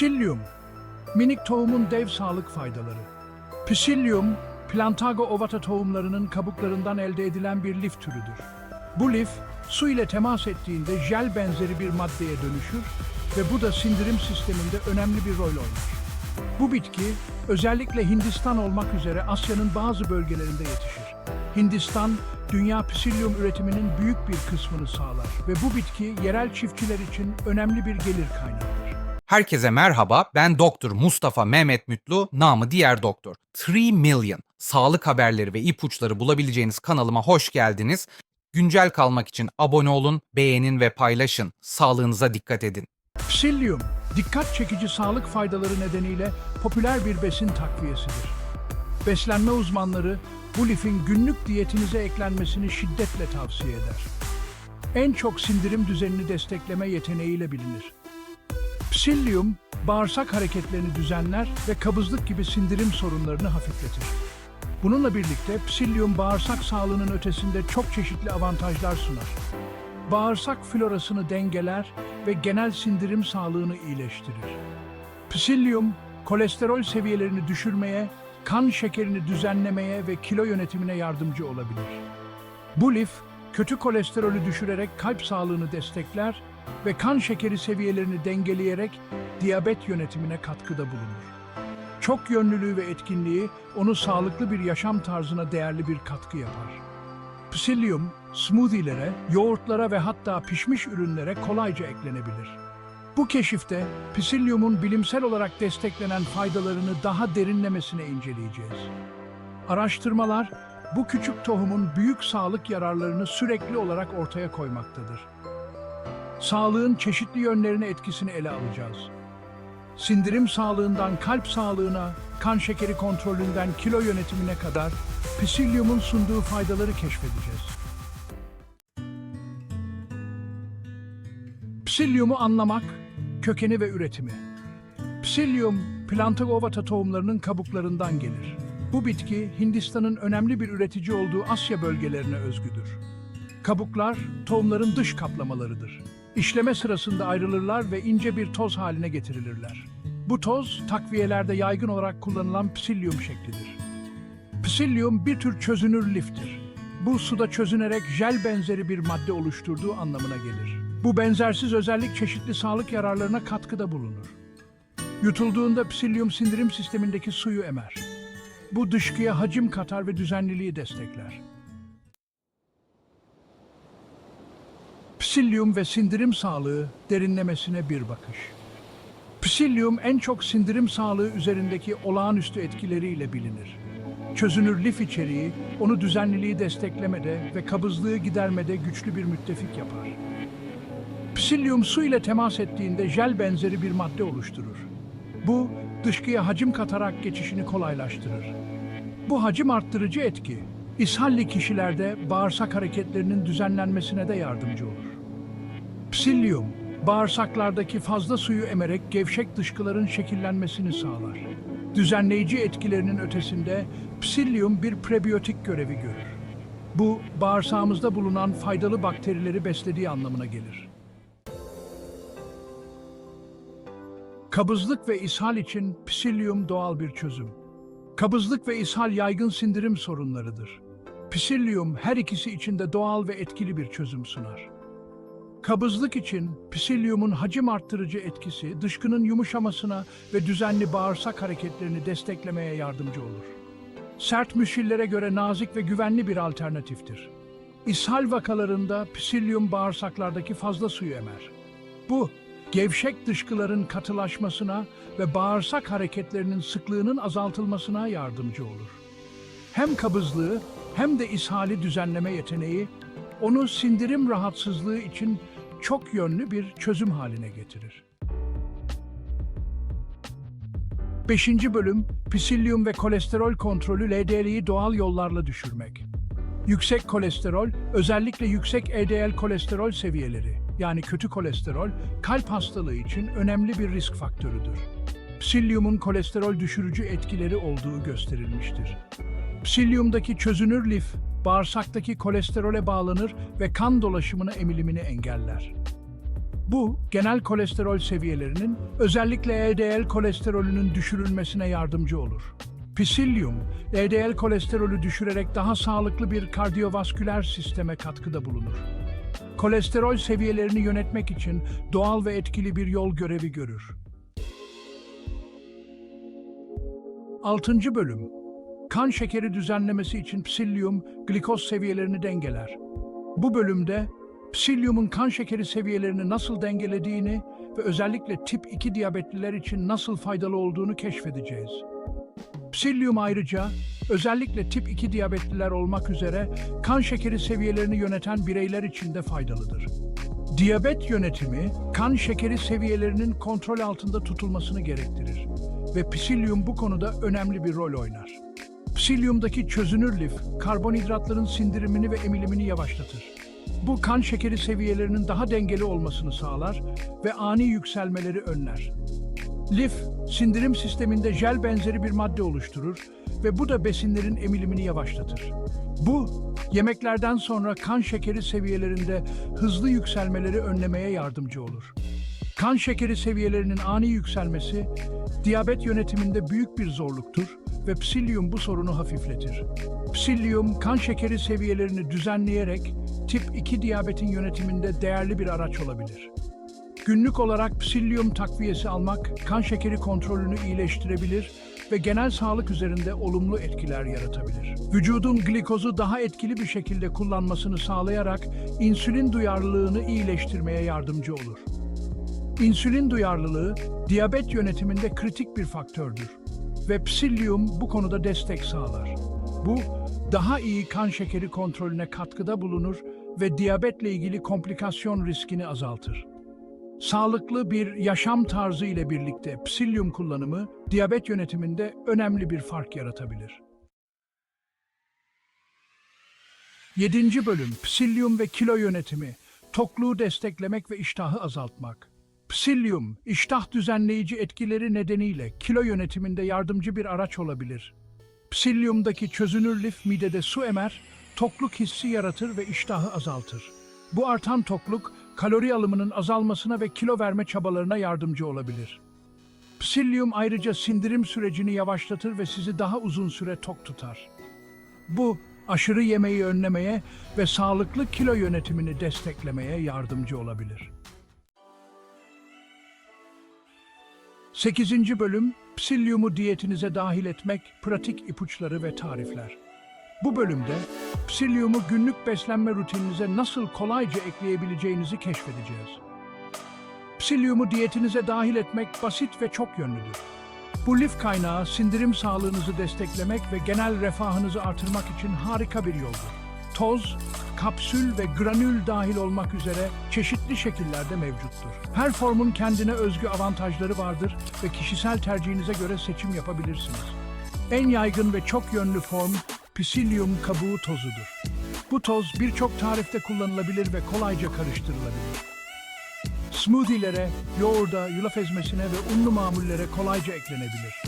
Psyllium, minik tohumun dev sağlık faydaları. Psyllium, Plantago ovata tohumlarının kabuklarından elde edilen bir lif türüdür. Bu lif, su ile temas ettiğinde jel benzeri bir maddeye dönüşür ve bu da sindirim sisteminde önemli bir rol oynar. Bu bitki, özellikle Hindistan olmak üzere Asya'nın bazı bölgelerinde yetişir. Hindistan, dünya psilyum üretiminin büyük bir kısmını sağlar ve bu bitki yerel çiftçiler için önemli bir gelir kaynağıdır. Herkese merhaba, ben Doktor Mustafa Mehmet Mütlu, namı diğer doktor. 3 Million, sağlık haberleri ve ipuçları bulabileceğiniz kanalıma hoş geldiniz. Güncel kalmak için abone olun, beğenin ve paylaşın. Sağlığınıza dikkat edin. Psyllium, dikkat çekici sağlık faydaları nedeniyle popüler bir besin takviyesidir. Beslenme uzmanları bu lifin günlük diyetinize eklenmesini şiddetle tavsiye eder. En çok sindirim düzenini destekleme yeteneğiyle bilinir. Psyllium, bağırsak hareketlerini düzenler ve kabızlık gibi sindirim sorunlarını hafifletir. Bununla birlikte Psyllium bağırsak sağlığının ötesinde çok çeşitli avantajlar sunar. Bağırsak florasını dengeler ve genel sindirim sağlığını iyileştirir. Psyllium, kolesterol seviyelerini düşürmeye, kan şekerini düzenlemeye ve kilo yönetimine yardımcı olabilir. Bu lif, kötü kolesterolü düşürerek kalp sağlığını destekler ve kan şekeri seviyelerini dengeleyerek diyabet yönetimine katkıda bulunur. Çok yönlülüğü ve etkinliği onu sağlıklı bir yaşam tarzına değerli bir katkı yapar. Psyllium, smoothie'lere, yoğurtlara ve hatta pişmiş ürünlere kolayca eklenebilir. Bu keşifte Psyllium'un bilimsel olarak desteklenen faydalarını daha derinlemesine inceleyeceğiz. Araştırmalar, bu küçük tohumun büyük sağlık yararlarını sürekli olarak ortaya koymaktadır. Sağlığın çeşitli yönlerine etkisini ele alacağız. Sindirim sağlığından kalp sağlığına, kan şekeri kontrolünden kilo yönetimine kadar Psyllium'un sunduğu faydaları keşfedeceğiz. Psyllium'u anlamak, kökeni ve üretimi. Psyllium, Plantago ovata tohumlarının kabuklarından gelir. Bu bitki, Hindistan'ın önemli bir üretici olduğu Asya bölgelerine özgüdür. Kabuklar, tohumların dış kaplamalarıdır. İşleme sırasında ayrılırlar ve ince bir toz haline getirilirler. Bu toz, takviyelerde yaygın olarak kullanılan psilyum şeklidir. Psilyum bir tür çözünür liftir. Bu suda çözünerek jel benzeri bir madde oluşturduğu anlamına gelir. Bu benzersiz özellik çeşitli sağlık yararlarına katkıda bulunur. Yutulduğunda psilyum sindirim sistemindeki suyu emer. Bu dışkıya hacim katar ve düzenliliği destekler. Psilyum ve sindirim sağlığı derinlemesine bir bakış. Psilyum en çok sindirim sağlığı üzerindeki olağanüstü etkileriyle bilinir. Çözünür lif içeriği onu düzenliliği desteklemede ve kabızlığı gidermede güçlü bir müttefik yapar. Psilyum su ile temas ettiğinde jel benzeri bir madde oluşturur. Bu, dışkıya hacim katarak geçişini kolaylaştırır. Bu hacim arttırıcı etki, ishalli kişilerde bağırsak hareketlerinin düzenlenmesine de yardımcı olur. Psilyum, bağırsaklardaki fazla suyu emerek gevşek dışkıların şekillenmesini sağlar. Düzenleyici etkilerinin ötesinde psilyum bir prebiyotik görevi görür. Bu, bağırsağımızda bulunan faydalı bakterileri beslediği anlamına gelir. Kabızlık ve ishal için psilyum doğal bir çözüm. Kabızlık ve ishal yaygın sindirim sorunlarıdır. Psilyum her ikisi için de doğal ve etkili bir çözüm sunar. Kabızlık için psilyumun hacim arttırıcı etkisi dışkının yumuşamasına ve düzenli bağırsak hareketlerini desteklemeye yardımcı olur. Sert müşillere göre nazik ve güvenli bir alternatiftir. İshal vakalarında psilyum bağırsaklardaki fazla suyu emer. Bu, gevşek dışkıların katılaşmasına ve bağırsak hareketlerinin sıklığının azaltılmasına yardımcı olur. Hem kabızlığı hem de ishali düzenleme yeteneği onu sindirim rahatsızlığı için çok yönlü bir çözüm haline getirir. 5. bölüm Psilyum ve kolesterol kontrolü LDL'yi doğal yollarla düşürmek. Yüksek kolesterol, özellikle yüksek LDL kolesterol seviyeleri, yani kötü kolesterol, kalp hastalığı için önemli bir risk faktörüdür. Psilyumun kolesterol düşürücü etkileri olduğu gösterilmiştir. Psilyumdaki çözünür lif, bağırsaktaki kolesterole bağlanır ve kan dolaşımını emilimini engeller. Bu, genel kolesterol seviyelerinin, özellikle LDL kolesterolünün düşürülmesine yardımcı olur. Psilyum, LDL kolesterolü düşürerek daha sağlıklı bir kardiyovasküler sisteme katkıda bulunur. Kolesterol seviyelerini yönetmek için doğal ve etkili bir yol görevi görür. 6. Bölüm Kan şekeri düzenlemesi için psilyum, glikoz seviyelerini dengeler. Bu bölümde psilyumun kan şekeri seviyelerini nasıl dengelediğini ve özellikle tip 2 diyabetliler için nasıl faydalı olduğunu keşfedeceğiz. Psilyum ayrıca özellikle tip 2 diyabetliler olmak üzere kan şekeri seviyelerini yöneten bireyler için de faydalıdır. Diyabet yönetimi kan şekeri seviyelerinin kontrol altında tutulmasını gerektirir ve psilyum bu konuda önemli bir rol oynar. Psilyumdaki çözünür lif, karbonhidratların sindirimini ve emilimini yavaşlatır. Bu kan şekeri seviyelerinin daha dengeli olmasını sağlar ve ani yükselmeleri önler. Lif, sindirim sisteminde jel benzeri bir madde oluşturur ve bu da besinlerin emilimini yavaşlatır. Bu, yemeklerden sonra kan şekeri seviyelerinde hızlı yükselmeleri önlemeye yardımcı olur. Kan şekeri seviyelerinin ani yükselmesi, diyabet yönetiminde büyük bir zorluktur ve psilyum bu sorunu hafifletir. Psilyum, kan şekeri seviyelerini düzenleyerek tip 2 diyabetin yönetiminde değerli bir araç olabilir. Günlük olarak psilyum takviyesi almak kan şekeri kontrolünü iyileştirebilir ve genel sağlık üzerinde olumlu etkiler yaratabilir. Vücudun glikozu daha etkili bir şekilde kullanmasını sağlayarak insülin duyarlılığını iyileştirmeye yardımcı olur. İnsülin duyarlılığı diyabet yönetiminde kritik bir faktördür ve psilyum bu konuda destek sağlar. Bu daha iyi kan şekeri kontrolüne katkıda bulunur ve diyabetle ilgili komplikasyon riskini azaltır. Sağlıklı bir yaşam tarzı ile birlikte psilyum kullanımı diyabet yönetiminde önemli bir fark yaratabilir. 7. Bölüm Psilyum ve kilo yönetimi, tokluğu desteklemek ve iştahı azaltmak. Psilyum, iştah düzenleyici etkileri nedeniyle kilo yönetiminde yardımcı bir araç olabilir. Psilyumdaki çözünür lif midede su emer, tokluk hissi yaratır ve iştahı azaltır. Bu artan tokluk, kalori alımının azalmasına ve kilo verme çabalarına yardımcı olabilir. Psilyum ayrıca sindirim sürecini yavaşlatır ve sizi daha uzun süre tok tutar. Bu, aşırı yemeği önlemeye ve sağlıklı kilo yönetimini desteklemeye yardımcı olabilir. 8. Bölüm Psilyumu diyetinize dahil etmek, pratik ipuçları ve tarifler. Bu bölümde psilyumu günlük beslenme rutininize nasıl kolayca ekleyebileceğinizi keşfedeceğiz. Psilyumu diyetinize dahil etmek basit ve çok yönlüdür. Bu lif kaynağı sindirim sağlığınızı desteklemek ve genel refahınızı artırmak için harika bir yoldur. Toz, kapsül ve granül dahil olmak üzere çeşitli şekillerde mevcuttur. Her formun kendine özgü avantajları vardır ve kişisel tercihinize göre seçim yapabilirsiniz. En yaygın ve çok yönlü form psilyum kabuğu tozudur. Bu toz birçok tarifte kullanılabilir ve kolayca karıştırılabilir. Smoothie'lere, yoğurda, yulaf ezmesine ve unlu mamullere kolayca eklenebilir.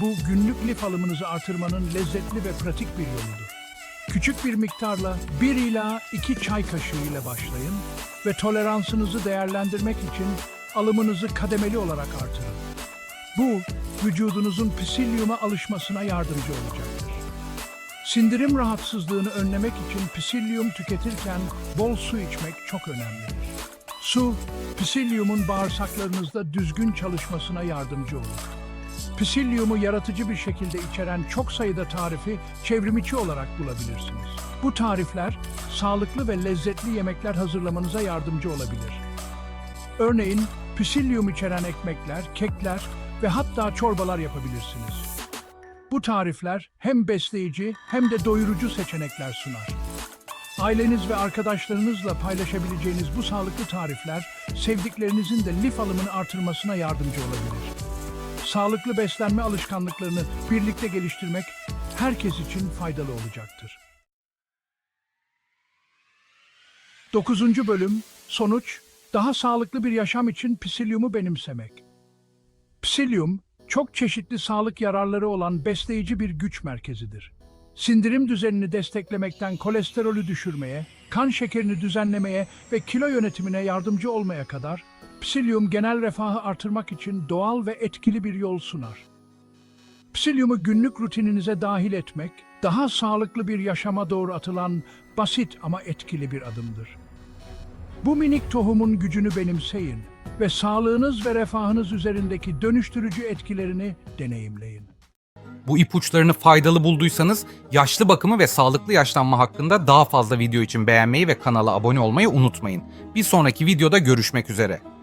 Bu günlük lif alımınızı artırmanın lezzetli ve pratik bir yoludur. Küçük bir miktarla 1 ila 2 çay kaşığı ile başlayın ve toleransınızı değerlendirmek için alımınızı kademeli olarak artırın. Bu, vücudunuzun psilyuma alışmasına yardımcı olacaktır. Sindirim rahatsızlığını önlemek için psilyum tüketirken bol su içmek çok önemlidir. Su, psilyumun bağırsaklarınızda düzgün çalışmasına yardımcı olur. Psilyumu yaratıcı bir şekilde içeren çok sayıda tarifi çevrimiçi olarak bulabilirsiniz. Bu tarifler, sağlıklı ve lezzetli yemekler hazırlamanıza yardımcı olabilir. Örneğin, psilyum içeren ekmekler, kekler ve hatta çorbalar yapabilirsiniz. Bu tarifler hem besleyici hem de doyurucu seçenekler sunar. Aileniz ve arkadaşlarınızla paylaşabileceğiniz bu sağlıklı tarifler, sevdiklerinizin de lif alımını artırmasına yardımcı olabilir. Sağlıklı beslenme alışkanlıklarını birlikte geliştirmek herkes için faydalı olacaktır. 9. Bölüm Sonuç Daha sağlıklı bir yaşam için psilyumu benimsemek. Psilyum, çok çeşitli sağlık yararları olan besleyici bir güç merkezidir. Sindirim düzenini desteklemekten kolesterolü düşürmeye, kan şekerini düzenlemeye ve kilo yönetimine yardımcı olmaya kadar, Psyllium genel refahı artırmak için doğal ve etkili bir yol sunar. Psyllium'u günlük rutininize dahil etmek, daha sağlıklı bir yaşama doğru atılan basit ama etkili bir adımdır. Bu minik tohumun gücünü benimseyin ve sağlığınız ve refahınız üzerindeki dönüştürücü etkilerini deneyimleyin. Bu ipuçlarını faydalı bulduysanız yaşlı bakımı ve sağlıklı yaşlanma hakkında daha fazla video için beğenmeyi ve kanala abone olmayı unutmayın. Bir sonraki videoda görüşmek üzere.